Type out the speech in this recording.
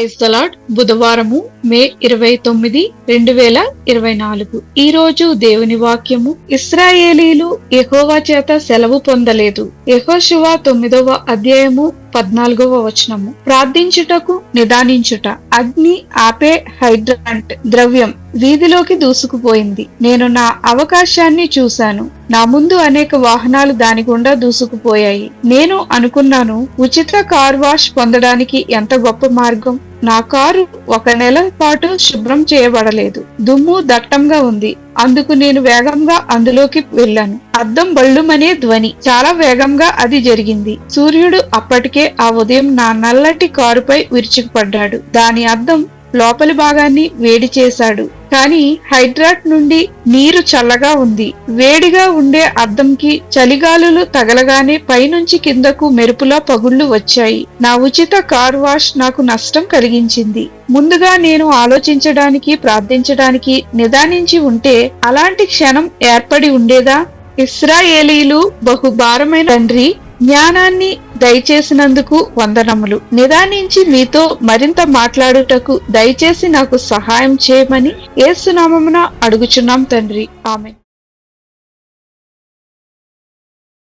Praise the Lord బుధవారము మే ఇరవై తొమ్మిది రెండు వేల ఇరవై నాలుగు. ఈ రోజు దేవుని వాక్యము. ఇస్రాయేలీలు ఎహోవా చేత సెలవు పొందలేదు. యెహోషువ తొమ్మిదవ అధ్యాయము పద్నాలుగవ వచనము. ప్రార్థించుటకు నిదానించుట. అగ్ని ఆపే హైడ్రాంట్ ద్రవ్యం వీధిలోకి దూసుకుపోయింది. నేను నా అవకాశాన్ని చూశాను. నా ముందు అనేక వాహనాలు దాని గుండా దూసుకుపోయాయి. నేను అనుకున్నాను ఉచిత కార్ వాష్ పొందడానికి ఎంత గొప్ప మార్గం? నా కారు ఒక నెల పాటు శుభ్రం చేయబడలేదు. దుమ్ము దట్టంగా ఉంది. అందుకు నేను వేగంగా అందులోకి వెళ్ళాను. అద్దం బళ్ళుమనే ధ్వని. చాలా వేగంగా అది జరిగింది. సూర్యుడు అప్పటికే ఆ ఉదయం నా నల్లటి కారుపై విరుచుకుపడ్డాడు. దాని అద్దం లోపలి భాగాన్ని వేడి చేశాడు. కానీ హైడ్రాట్ నుండి నీరు చల్లగా ఉంది. వేడిగా ఉండే అద్దంకి చలిగాలులు తగలగానే పైనుంచి కిందకు మెరుపులా పగుళ్ళు వచ్చాయి. నా ఉచిత కార్ వాష్ నాకు నష్టం కలిగించింది. ముందుగా నేను ఆలోచించడానికి ప్రార్థించడానికి నిదానించి ఉంటే అలాంటి క్షణం ఏర్పడి ఉండేదా? ఇస్రాయేలీలు బహుభారమైన తండ్రి జ్ఞానాన్ని దయచేసినందుకు వందనములు. నిదానించి మీతో మరింత మాట్లాడుటకు దయచేసి నాకు సహాయం చేయమని ఏసునామమున అడుగుచున్నాం తండ్రి. ఆమె